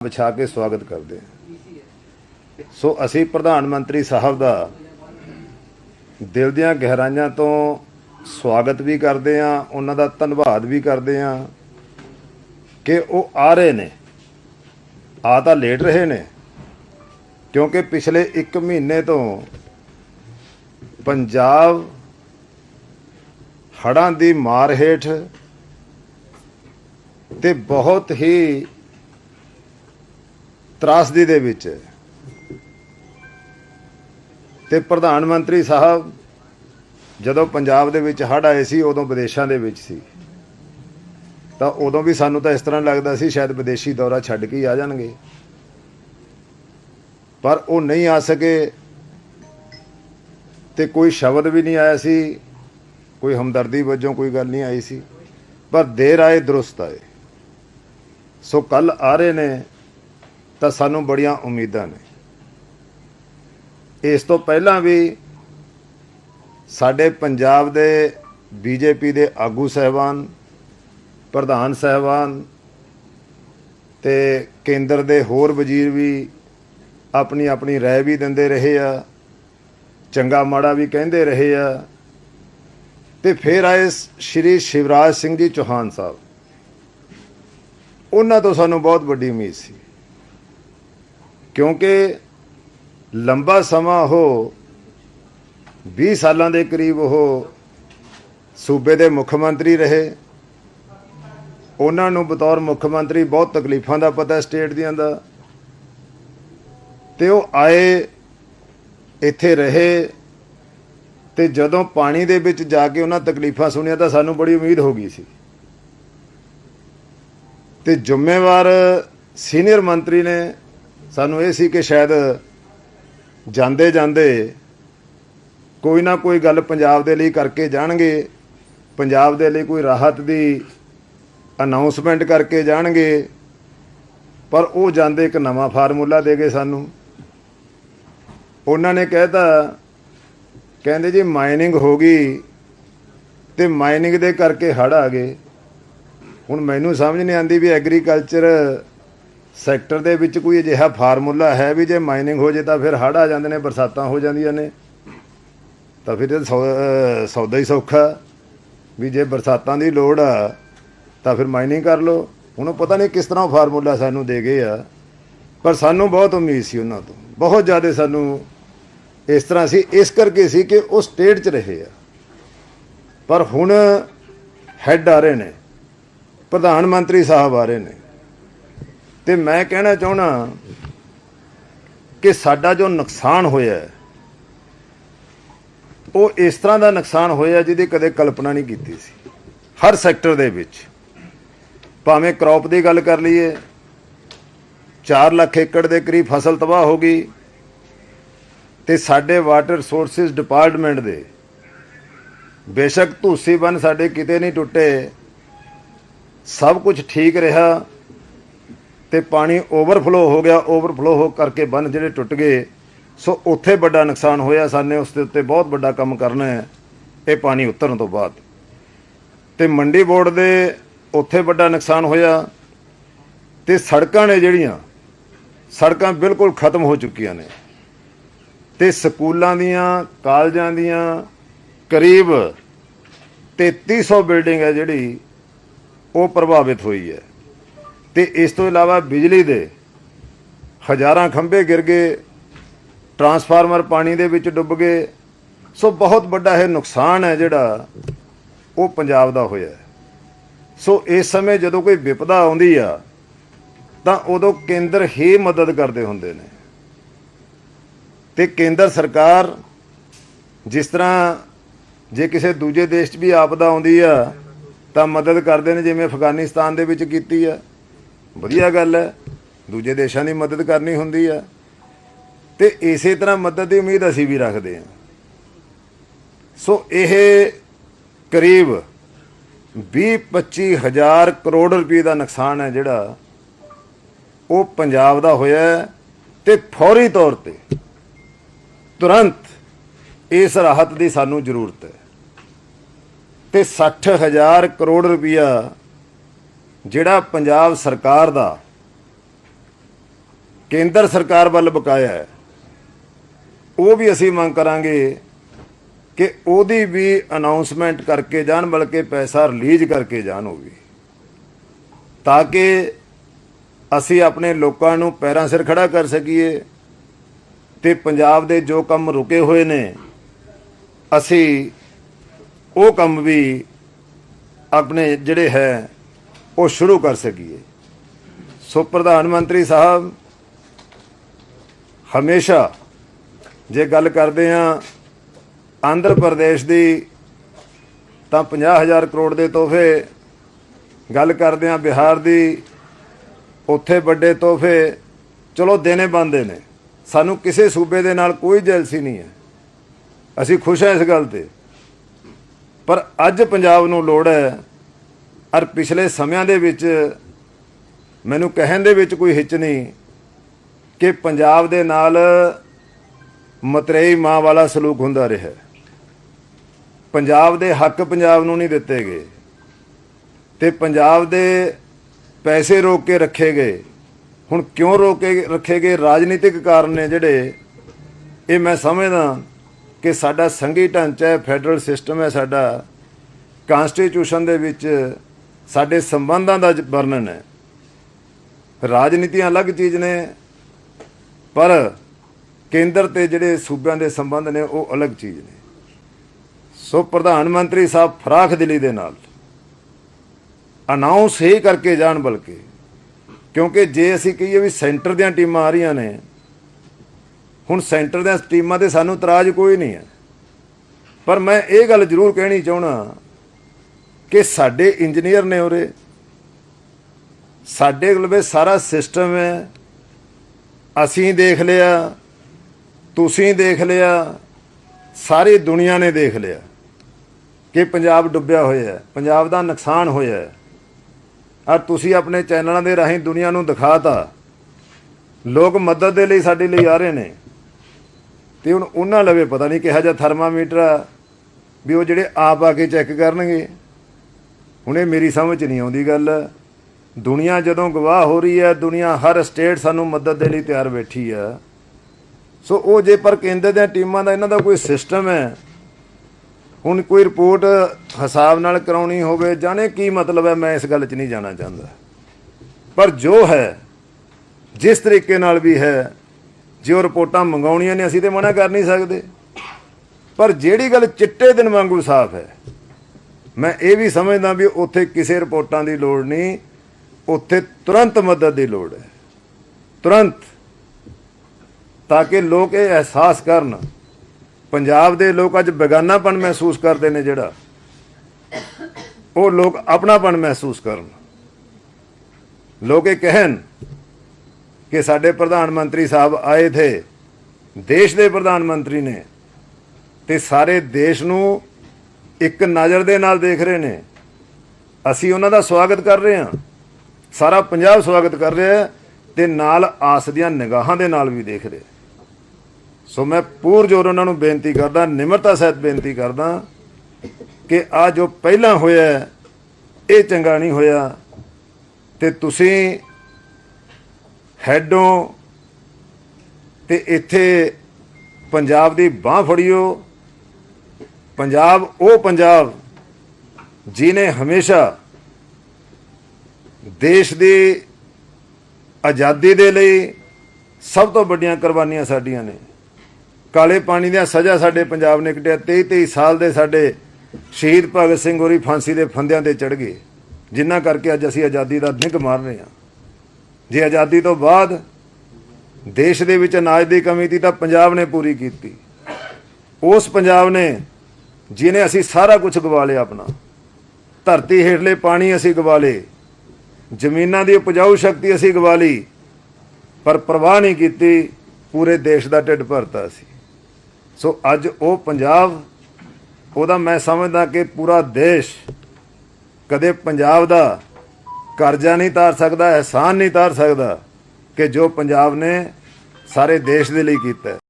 ਵਿਛਾ ਕੇ ਸਵਾਗਤ ਕਰਦੇ ਹਾਂ। ਸੋ ਅਸੀਂ ਪ੍ਰਧਾਨ ਮੰਤਰੀ ਸਾਹਿਬ ਦਾ ਦਿਲ ਦੀਆਂ ਗਹਿਰਾਈਆਂ ਤੋਂ ਸਵਾਗਤ ਵੀ ਕਰਦੇ ਹਾਂ, ਉਹਨਾਂ ਦਾ ਧੰਨਵਾਦ ਵੀ ਕਰਦੇ ਹਾਂ ਕਿ ਉਹ ਆ ਰਹੇ ਨੇ। ਆ ਤਾਂ ਲੇਟ ਰਹੇ ਨੇ, ਕਿਉਂਕਿ ਪਿਛਲੇ 1 ਮਹੀਨੇ ਤੋਂ ਪੰਜਾਬ ਹੜਾਂ ਦੀ ਮਾਰ ਹੇਠ ਤੇ ਬਹੁਤ ਹੀ ਤਰਾਸਦੀ ਦੇ ਵਿੱਚ ਹੈ। ਤੇ ਪ੍ਰਧਾਨ ਮੰਤਰੀ ਸਾਹਿਬ ਜਦੋਂ ਪੰਜਾਬ ਦੇ ਵਿੱਚ ਹੜ੍ਹ ਆਏ ਸੀ, ਉਦੋਂ ਵਿਦੇਸ਼ਾਂ ਦੇ ਵਿੱਚ ਸੀ। ਤਾਂ ਉਦੋਂ ਵੀ ਸਾਨੂੰ ਤਾਂ ਇਸ ਤਰ੍ਹਾਂ ਲੱਗਦਾ ਸੀ, ਸ਼ਾਇਦ ਵਿਦੇਸ਼ੀ ਦੌਰਾ ਛੱਡ ਕੇ ਆ ਜਾਣਗੇ। ਪਰ ਉਹ ਨਹੀਂ ਆ ਸਕੇ ਤੇ ਕੋਈ ਸ਼ਬਦ ਵੀ ਨਹੀਂ ਆਇਆ ਸੀ, ਕੋਈ ਹਮਦਰਦੀ ਵਜੋਂ ਕੋਈ ਗੱਲ ਨਹੀਂ ਆਈ ਸੀ। ਪਰ ਦੇਰ ਆਏ, ਦਰੁਸਤ ਆਏ। ਸੋ ਕੱਲ ਆ ਰਹੇ ਨੇ ਤਾਂ ਸਾਨੂੰ ਬੜੀਆਂ ਉਮੀਦਾਂ ਨੇ। ਇਸ ਤੋਂ ਪਹਿਲਾਂ ਵੀ ਸਾਡੇ ਪੰਜਾਬ ਦੇ ਬੀਜੇਪੀ ਦੇ ਆਗੂ ਸਹਿਬਾਨ, ਪ੍ਰਧਾਨ ਸਹਿਬਾਨ ਤੇ ਕੇਂਦਰ ਦੇ ਹੋਰ ਵਜ਼ੀਰ ਵੀ ਆਪਣੀ ਆਪਣੀ ਰਾਏ ਵੀ ਦਿੰਦੇ ਰਹੇ ਆ, ਚੰਗਾ ਮਾੜਾ ਵੀ ਕਹਿੰਦੇ ਰਹੇ ਆ ਤੇ ਫਿਰ ਆਏ ਸ਼੍ਰੀ ਸ਼ਿਵਰਾਜ ਸਿੰਘ ਜੀ ਚੌਹਾਨ ਸਾਹਿਬ। ਉਹਨਾਂ ਤੋਂ ਸਾਨੂੰ ਬਹੁਤ ਵੱਡੀ ਉਮੀਦ ਸੀ। ਕਿਉਂਕਿ ਲੰਬਾ ਸਮਾਂ ਉਹ 20 ਸਾਲਾਂ ਦੇ ਕਰੀਬ ਉਹ ਸੂਬੇ ਦੇ ਮੁੱਖ ਮੰਤਰੀ ਰਹੇ। ਉਹਨਾਂ ਨੂੰ ਬਤੌਰ ਮੁੱਖ ਮੰਤਰੀ ਬਹੁਤ ਤਕਲੀਫਾਂ ਦਾ ਪਤਾ ਸਟੇਟ ਦੀਆਂ ਦਾ। ਤੇ ਉਹ ਆਏ, ਇੱਥੇ ਰਹੇ ਤੇ ਜਦੋਂ ਪਾਣੀ ਦੇ ਵਿੱਚ ਜਾ ਕੇ ਉਹਨਾਂ ਤਕਲੀਫਾਂ ਸੁਣੀਆਂ ਤਾਂ ਸਾਨੂੰ ਬੜੀ ਉਮੀਦ ਹੋ ਗਈ ਸੀ। ਤੇ ਜ਼ਿੰਮੇਵਾਰ ਸੀਨੀਅਰ ਮੰਤਰੀ ਨੇ ਸਾਨੂੰ ਇਹ ਸੀ ਕਿ ਸ਼ਾਇਦ ਜਾਂਦੇ ਜਾਂਦੇ ਕੋਈ ਨਾ ਕੋਈ ਗੱਲ ਪੰਜਾਬ ਦੇ ਲਈ ਕਰਕੇ ਜਾਣਗੇ, ਪੰਜਾਬ ਦੇ ਲਈ ਕੋਈ ਰਾਹਤ ਦੀ ਅਨਾਉਂਸਮੈਂਟ ਕਰਕੇ ਜਾਣਗੇ, ਪਰ ਉਹ ਜਾਂਦੇ ਇੱਕ ਨਵਾਂ ਫਾਰਮੂਲਾ ਦੇ ਗਏ ਸਾਨੂੰ। ਉਹਨਾਂ ਨੇ ਕਹਿਤਾ ਕਹਿੰਦੇ ਜੀ ਮਾਈਨਿੰਗ ਹੋ ਗਈ ਤੇ ਮਾਈਨਿੰਗ ਦੇ ਕਰਕੇ ਹੜ ਆ ਗਏ। ਹੁਣ ਮੈਨੂੰ ਸਮਝ ਨਹੀਂ ਆਂਦੀ ਵੀ ਐਗਰੀਕਲਚਰ ਸੈਕਟਰ ਦੇ ਵਿੱਚ ਕੋਈ ਅਜਿਹਾ ਫਾਰਮੂਲਾ ਹੈ ਵੀ ਜੇ ਮਾਈਨਿੰਗ ਹੋ ਜੇ ਤਾਂ ਫਿਰ ਹੜ ਆ ਜਾਂਦੇ ਨੇ, ਬਰਸਾਤਾਂ ਹੋ ਜਾਂਦੀਆਂ ਨੇ, ਤਾਂ ਫਿਰ ਇਹ ਸੌ- ਸੌਦਾ ਹੀ ਸੌਖਾ ਵੀ ਜੇ ਬਰਸਾਤਾਂ ਦੀ ਲੋੜ ਆ, ਤਾਂ ਫਿਰ ਮਾਈਨਿੰਗ ਕਰ ਲਓ। ਹੁਣ ਉਹ ਪਤਾ ਨਹੀਂ ਕਿਸ ਤਰ੍ਹਾਂ ਫਾਰਮੂਲਾ ਸਾਨੂੰ ਦੇ ਗਏ ਆ, ਪਰ ਸਾਨੂੰ ਬਹੁਤ ਉਮੀਦ ਸੀ ਉਹਨਾਂ ਤੋਂ। ਬਹੁਤ ਜ਼ਿਆਦਾ ਸਾਨੂੰ ਇਸ ਤਰ੍ਹਾਂ ਸੀ, ਇਸ ਕਰਕੇ ਸੀ ਕਿ ਉਹ ਸਟੇਟ 'ਚ ਰਹੇ ਆ। ਪਰ ਹੁਣ ਹੈੱਡ ਆ ਰਹੇ ਨੇ, ਪ੍ਰਧਾਨ ਮੰਤਰੀ ਸਾਹਿਬ ਆ ਰਹੇ ਨੇ। ਤੇ ਮੈਂ ਕਹਿਣਾ ਚਾਹਣਾ ਕਿ ਸਾਡਾ ਜੋ ਨੁਕਸਾਨ ਹੋਇਆ ਉਹ ਇਸ ਤਰ੍ਹਾਂ ਦਾ ਨੁਕਸਾਨ ਹੋਇਆ ਜਿਹਦੀ ਕਦੇ ਕਲਪਨਾ ਨਹੀਂ ਕੀਤੀ ਸੀ। ਹਰ ਸੈਕਟਰ ਦੇ ਵਿੱਚ, ਭਾਵੇਂ ਕ੍ਰੌਪ ਦੀ ਗੱਲ ਕਰ ਲਈਏ 4 ਲੱਖ ਏਕੜ ਦੇ ਕਰੀਬ ਫਸਲ ਤਬਾਹ ਹੋ ਗਈ ਤੇ ਸਾਡੇ ਵਾਟਰ ਰਿਸੋਰਸਿਸ ਡਿਪਾਰਟਮੈਂਟ ਦੇ ਬੇਸ਼ੱਕ ਧੂਸੀ ਬੰਨ ਸਾਡੇ ਕਿਤੇ ਨਹੀਂ ਟੁੱਟੇ, ਸਭ ਕੁਝ ਠੀਕ ਰਿਹਾ। ਤੇ ਪਾਣੀ ਓਵਰਫਲੋ ਹੋ ਗਿਆ, ਓਵਰਫਲੋ ਹੋ ਕਰਕੇ ਬੰਨ ਜਿਹੜੇ ਟੁੱਟ ਗਏ, ਸੋ ਉੱਥੇ ਵੱਡਾ ਨੁਕਸਾਨ ਹੋਇਆ, ਸਾਨੇ ਉਸ ਦੇ ਉੱਤੇ ਬਹੁਤ ਵੱਡਾ ਕੰਮ ਕਰਨਾ ਹੈ, ਇਹ ਪਾਣੀ ਉਤਰਨ ਤੋਂ ਬਾਅਦ। ਤੇ ਮੰਡੀ ਬੋਰਡ ਦੇ ਉੱਥੇ ਵੱਡਾ ਨੁਕਸਾਨ ਹੋਇਆ, ਤੇ ਸੜਕਾਂ ਨੇ ਜਿਹੜੀਆਂ, ਸੜਕਾਂ ਬਿਲਕੁਲ ਖਤਮ ਹੋ ਚੁੱਕੀਆਂ ਨੇ। ਤੇ ਸਕੂਲਾਂ ਦੀਆਂ, ਕਾਲਜਾਂ ਦੀਆਂ ਕਰੀਬ 3300 ਬਿਲਡਿੰਗ ਹੈ ਜਿਹੜੀ, ਉਹ ਪ੍ਰਭਾਵਿਤ ਹੋਈ ਹੈ। ਤੇ ਇਸ ਤੋਂ ਇਲਾਵਾ ਬਿਜਲੀ ਦੇ ਹਜ਼ਾਰਾਂ ਖੰਭੇ ਗਿਰ ਗਏ, ਟਰਾਂਸਫਾਰਮਰ ਪਾਣੀ ਦੇ ਵਿੱਚ ਡੁੱਬ ਗਏ। ਸੋ ਬਹੁਤ ਵੱਡਾ ਇਹ ਨੁਕਸਾਨ ਹੈ ਜਿਹੜਾ ਉਹ ਪੰਜਾਬ ਦਾ ਹੋਇਆ ਸੋ ਇਸ ਸਮੇਂ ਜਦੋਂ ਕੋਈ ਵਿਪਦਾ ਆਉਂਦੀ ਆ, ਤਾਂ ਉਦੋਂ ਕੇਂਦਰ ਹੀ ਮਦਦ ਕਰਦੇ ਹੁੰਦੇ ਨੇ। ਤੇ ਕੇਂਦਰ ਸਰਕਾਰ ਜਿਸ ਤਰ੍ਹਾਂ ਜੇ ਕਿਸੇ ਦੂਜੇ ਦੇਸ਼ 'ਚ ਵੀ ਆਪਦਾ ਆਉਂਦੀ ਆ, ਤਾਂ ਮਦਦ ਕਰਦੇ ਨੇ, ਜਿਵੇਂ ਅਫਗਾਨਿਸਤਾਨ ਦੇ ਵਿੱਚ ਕੀਤੀ ਆ। ਵਧੀਆ ਗੱਲ ਹੈ। ਦੂਜੇ ਦੇਸ਼ਾਂ ਦੀ ਮਦਦ ਕਰਨੀ ਹੁੰਦੀ ਆ ਤੇ ਇਸੇ ਤਰ੍ਹਾਂ ਮਦਦ ਦੀ ਉਮੀਦ ਅਸੀਂ ਵੀ ਰੱਖਦੇ ਹਾਂ। ਸੋ ਇਹ ਕਰੀਬ 20-25 ਹਜ਼ਾਰ ਕਰੋੜ ਰੁਪਏ ਦਾ ਨੁਕਸਾਨ ਹੈ ਜਿਹੜਾ ਉਹ ਪੰਜਾਬ ਦਾ ਹੋਇਆ ਹੈ ਤੇ ਫੌਰੀ ਤੌਰ ਤੇ ਤੁਰੰਤ ਇਸ ਰਾਹਤ ਦੀ ਸਾਨੂੰ ਜ਼ਰੂਰਤ ਹੈ। ਤੇ 60000 ਕਰੋੜ ਰੁਪਇਆ ਜਿਹੜਾ ਪੰਜਾਬ ਸਰਕਾਰ ਦਾ ਕੇਂਦਰ ਸਰਕਾਰ ਵੱਲ ਬਕਾਇਆ ਹੈ, ਉਹ ਵੀ ਅਸੀਂ ਮੰਗ ਕਰਾਂਗੇ ਕਿ ਉਹਦੀ ਵੀ ਅਨਾਉਂਸਮੈਂਟ ਕਰਕੇ ਜਾਣ, ਬਲਕਿ ਪੈਸਾ ਰਿਲੀਜ਼ ਕਰਕੇ ਜਾਣ ਉਹ ਵੀ। ਤਾਂ ਕਿ ਅਸੀਂ ਆਪਣੇ ਲੋਕਾਂ ਨੂੰ ਪੈਰਾਂ ਸਿਰ ਖੜਾ ਕਰ ਸਕੀਏ ਤੇ ਪੰਜਾਬ ਦੇ ਜੋ ਕੰਮ ਰੁਕੇ ਹੋਏ ਨੇ, ਅਸੀਂ ਉਹ ਕੰਮ ਵੀ ਆਪਣੇ ਜਿਹੜੇ ਹੈ ਉਹ ਸ਼ੁਰੂ ਕਰ ਸਕੀਏ। ਸੋ ਪ੍ਰਧਾਨ ਮੰਤਰੀ ਸਾਹਿਬ, ਹਮੇਸ਼ਾ ਜੇ ਗੱਲ ਕਰਦੇ ਆ ਆਂਧਰ ਪ੍ਰਦੇਸ਼ ਦੀ, ਤਾਂ 50000 ਕਰੋੜ ਦੇ ਤੋਹਫੇ ਗੱਲ ਕਰਦੇ ਆ ਬਿਹਾਰ ਦੀ, ਉੱਥੇ ਵੱਡੇ ਤੋਹਫੇ ਚਲੋ ਦੇਣੇ ਬੰਦੇ ਨੇ। ਸਾਨੂੰ ਕਿਸੇ ਸੂਬੇ ਦੇ ਨਾਲ ਕੋਈ ਜੈਲਸੀ ਨਹੀਂ ਹੈ। ਅਸੀਂ ਖੁਸ਼ ਹਾਂ ਇਸ ਗੱਲ ਤੇ। ਪਰ ਅੱਜ ਪੰਜਾਬ ਨੂੰ ਲੋੜ ਹੈ ਔਰ ਪਿਛਲੇ ਸਮਿਆਂ ਦੇ ਵਿੱਚ ਮੈਨੂੰ ਕਹਿਣ ਦੇ ਵਿੱਚ ਕੋਈ ਹਿੱਚ ਨਹੀਂ ਕਿ ਪੰਜਾਬ ਦੇ ਨਾਲ ਮਤਰੇਈ ਮਾਂ ਵਾਲਾ ਸਲੂਕ ਹੁੰਦਾ ਰਿਹਾ। ਪੰਜਾਬ ਦੇ ਹੱਕ ਪੰਜਾਬ ਨੂੰ ਨਹੀਂ ਦਿੱਤੇ ਗਏ ਤੇ ਪੰਜਾਬ ਦੇ ਪੈਸੇ ਰੋਕ ਕੇ ਰੱਖੇ ਗਏ। ਹੁਣ ਕਿਉਂ ਰੋਕ ਕੇ ਰੱਖੇ ਗਏ? ਰਾਜਨੀਤਿਕ ਕਾਰਨ ਨੇ ਜਿਹੜੇ। ਇਹ ਮੈਂ ਸਮਝਦਾ ਕਿ ਸਾਡਾ ਸੰਘੀ ਢਾਂਚਾ ਹੈ, ਫੈਡਰਲ ਸਿਸਟਮ ਹੈ ਸਾਡਾ। ਕਨਸਟੀਟਿਊਸ਼ਨ ਦੇ ਵਿੱਚ ਸਾਡੇ ਸੰਬੰਧਾਂ ਦਾ ਵਰਣਨ ਹੈ। ਰਾਜਨੀਤੀਆਂ ਅਲੱਗ ਚੀਜ਼ ਨੇ, ਪਰ ਕੇਂਦਰ ਤੇ ਜਿਹੜੇ ਸੂਬਿਆਂ ਦੇ ਸੰਬੰਧ ਨੇ, ਉਹ ਅਲੱਗ ਚੀਜ਼ ਨੇ। ਸੋ ਪ੍ਰਧਾਨ ਮੰਤਰੀ ਸਾਹਿਬ ਫਰਾਖ ਦਿਲੀ ਦੇ ਨਾਲ ਅਨਾਉਂਸ ਹੀ ਕਰਕੇ ਜਾਣ ਬਲਕਿ, ਕਿਉਂਕਿ ਜੇ ਅਸੀਂ ਕਹੀਏ ਵੀ ਸੈਂਟਰ ਦੀਆਂ ਟੀਮਾਂ ਆ ਰਹੀਆਂ ਨੇ, ਹੁਣ ਸੈਂਟਰ ਦੀਆਂ ਟੀਮਾਂ ਤੇ ਸਾਨੂੰ ਇਤਰਾਜ਼ ਕੋਈ ਨਹੀਂ ਹੈ। ਪਰ ਮੈਂ ਇਹ ਗੱਲ ਜ਼ਰੂਰ ਕਹਿਣੀ ਚਾਹਣਾ ਕਿ ਸਾਡੇ ਇੰਜੀਨੀਅਰ ਨੇ ਉਰੇ। ਸਾਡੇ ਕੋਲ ਵੀ ਸਾਰਾ ਸਿਸਟਮ ਹੈ। ਅਸੀਂ ਦੇਖ ਲਿਆ, ਤੁਸੀਂ ਦੇਖ ਲਿਆ, ਸਾਰੀ ਦੁਨੀਆ ਨੇ ਦੇਖ ਲਿਆ ਕਿ ਪੰਜਾਬ ਡੁੱਬਿਆ ਹੋਇਆ ਹੈ, ਪੰਜਾਬ ਦਾ ਨੁਕਸਾਨ ਹੋਇਆ ਹੈ। ਆ ਤੁਸੀਂ ਆਪਣੇ ਚੈਨਲਾਂ ਦੇ ਰਾਹੀਂ ਦੁਨੀਆ ਨੂੰ ਦਿਖਾਤਾ। ਲੋਕ ਮਦਦ ਦੇ ਲਈ ਸਾਡੇ ਲਈ ਆ ਰਹੇ ਨੇ। ਤੇ ਹੁਣ ਉਹਨਾਂ ਲਵੇ, ਪਤਾ ਨਹੀਂ ਕਿਹਾ ਜਿਹਾ ਥਰਮਾਮੀਟਰ ਆ ਵੀ ਉਹ ਜਿਹੜੇ ਆਪ ਆ ਕੇ ਚੈੱਕ ਕਰਨਗੇ। ਹੁਣ ਇਹ ਮੇਰੀ ਸਮਝ ਨਹੀਂ ਆਉਂਦੀ ਗੱਲ। ਦੁਨੀਆ ਜਦੋਂ ਗਵਾਹ ਹੋ ਰਹੀ ਹੈ, ਦੁਨੀਆ ਹਰ ਸਟੇਟ ਸਾਨੂੰ ਮਦਦ ਦੇ ਲਈ ਤਿਆਰ ਬੈਠੀ ਆ ਸੋ ਉਹ ਜੇ ਪਰ ਕੇਂਦਰ ਦੀਆਂ ਟੀਮਾਂ ਦਾ ਇਹਨਾਂ ਦਾ ਕੋਈ ਸਿਸਟਮ ਹੈ, ਹੁਣ ਕੋਈ ਰਿਪੋਰਟ ਹਿਸਾਬ ਨਾਲ ਕਰਾਉਣੀ ਹੋਵੇ, ਜਾਣੇ ਕੀ ਮਤਲਬ ਹੈ, ਮੈਂ ਇਸ ਗੱਲ 'ਚ ਨਹੀਂ ਜਾਣਾ ਚਾਹੁੰਦਾ। ਪਰ ਜੋ ਹੈ, ਜਿਸ ਤਰੀਕੇ ਨਾਲ ਵੀ ਹੈ, ਜੇ ਉਹ ਰਿਪੋਰਟਾਂ ਮੰਗਾਉਣੀਆਂ ਨੇ, ਅਸੀਂ ਤੇ ਮਨਾ ਕਰ ਨਹੀਂ ਸਕਦੇ। ਪਰ ਜਿਹੜੀ ਗੱਲ ਚਿੱਟੇ ਦਿਨ ਵਾਂਗੂ ਸਾਫ਼ ਹੈ ਮੈਂ ਇਹ ਵੀ ਸਮਝਦਾ ਵੀ ਉੱਥੇ ਕਿਸੇ ਰਿਪੋਰਟਾਂ ਦੀ ਲੋੜ ਨਹੀਂ, ਉੱਥੇ ਤੁਰੰਤ ਮਦਦ ਦੀ ਲੋੜ ਹੈ। ਤੁਰੰਤ। ਤਾਂ ਕਿ ਲੋਕ ਇਹ ਅਹਿਸਾਸ ਕਰਨ। ਪੰਜਾਬ ਦੇ ਲੋਕ ਅੱਜ ਬੇਗਾਨਾਪਣ ਮਹਿਸੂਸ ਕਰਦੇ ਨੇ ਜਿਹੜਾ। ਉਹ ਲੋਕ ਆਪਣਾਪਣ ਮਹਿਸੂਸ ਕਰਨ। ਲੋਕ ਇਹ ਕਹਿਣ ਕਿ ਸਾਡੇ ਪ੍ਰਧਾਨ ਮੰਤਰੀ ਸਾਹਿਬ ਆਏ ਥੇ, ਦੇਸ਼ ਦੇ ਪ੍ਰਧਾਨ ਮੰਤਰੀ ਨੇ। ਤੇ ਸਾਰੇ ਦੇਸ਼ ਨੂੰ ਇੱਕ ਨਜ਼ਰ ਦੇ ਨਾਲ ਦੇਖ ਰਹੇ ਨੇ। ਅਸੀਂ ਉਹਨਾਂ ਦਾ ਸਵਾਗਤ ਕਰ ਰਹੇ ਹਾਂ। ਸਾਰਾ ਪੰਜਾਬ ਸਵਾਗਤ ਕਰ ਰਿਹਾ ਹੈ ਤੇ ਨਾਲ ਆਸ ਦੀਆਂ ਨਿਗਾਹਾਂ ਦੇ ਨਾਲ ਵੀ ਦੇਖ ਰਿਹਾ ਸੋ ਮੈਂ ਪੂਰ ਜੋਰ ਉਹਨਾਂ ਨੂੰ ਬੇਨਤੀ ਕਰਦਾ, ਨਿਮਰਤਾ ਸਹਿਤ ਬੇਨਤੀ ਕਰਦਾ ਕਿ ਆ ਜੋ ਪਹਿਲਾਂ ਹੋਇਆ ਇਹ ਚੰਗਾ ਨਹੀਂ ਹੋਇਆ ਤੇ ਤੁਸੀਂ ਹੈਡੋਂ ਤੇ ਇੱਥੇ ਪੰਜਾਬ ਦੀ ਬਾਹ ਫੜਿਓ ਪੰਜਾਬ, ਉਹ ਪੰਜਾਬ ਜਿਨੇ ਹਮੇਸ਼ਾ ਦੇਸ਼ ਦੀ ਆਜ਼ਾਦੀ ਦੇ ਲਈ ਸਭ ਤੋਂ ਵੱਡੀਆਂ ਕੁਰਬਾਨੀਆਂ ਸਾਡੀਆਂ ਨੇ। ਕਾਲੇ ਪਾਣੀ ਦੀਆਂ ਸਜ਼ਾ ਸਾਡੇ ਪੰਜਾਬ ਨੇ ਕਟਿਆ 23 23 ਸਾਲ ਦੇ ਸਾਡੇ ਸ਼ਹੀਦ ਭਗਤ ਸਿੰਘ ਹੋਰੀ ਫਾਂਸੀ ਦੇ ਫੰਦਿਆਂ ਤੇ ਚੜ ਗਏ। ਜਿਨ੍ਹਾਂ ਕਰਕੇ ਅੱਜ ਅਸੀਂ ਆਜ਼ਾਦੀ ਦਾ ਨਿੱਘ ਮਾਰ ਰਹੇ ਹਾਂ। ਜੇ ਆਜ਼ਾਦੀ ਤੋਂ ਬਾਅਦ ਦੇਸ਼ ਦੇ ਵਿੱਚ ਅਨਾਜ ਦੀ ਕਮੀ ਸੀ ਤਾਂ ਪੰਜਾਬ ਨੇ ਪੂਰੀ ਕੀਤੀ। ਉਸ ਪੰਜਾਬ ਨੇ ਜਿਹਨੇ ਅਸੀਂ ਸਾਰਾ ਕੁਝ ਗਵਾ ਲਿਆ ਆਪਣਾ। ਧਰਤੀ ਹੇਠਲੇ ਪਾਣੀ ਅਸੀਂ ਗਵਾ ਲਏ। ਜ਼ਮੀਨਾਂ ਦੀ ਉਪਜਾਊ ਸ਼ਕਤੀ ਅਸੀਂ ਗਵਾ ਲਈ। ਪਰ ਪ੍ਰਵਾਹ ਨਹੀਂ ਕੀਤੀ, ਪੂਰੇ ਦੇਸ਼ ਦਾ ਢਿੱਡ ਭਰਤਾ ਸੀ। ਸੋ ਅੱਜ ਉਹ ਪੰਜਾਬ, ਉਹਦਾ ਮੈਂ ਸਮਝਦਾ ਕਿ ਪੂਰਾ ਦੇਸ਼ ਕਦੇ ਪੰਜਾਬ ਦਾ ਕਰਜ਼ਾ ਨਹੀਂ ਤਾਰ ਸਕਦਾ, ਅਹਿਸਾਨ ਨਹੀਂ ਤਾਰ ਸਕਦਾ ਕਿ ਜੋ ਪੰਜਾਬ ਨੇ ਸਾਰੇ ਦੇਸ਼ ਦੇ ਲਈ ਕੀਤਾ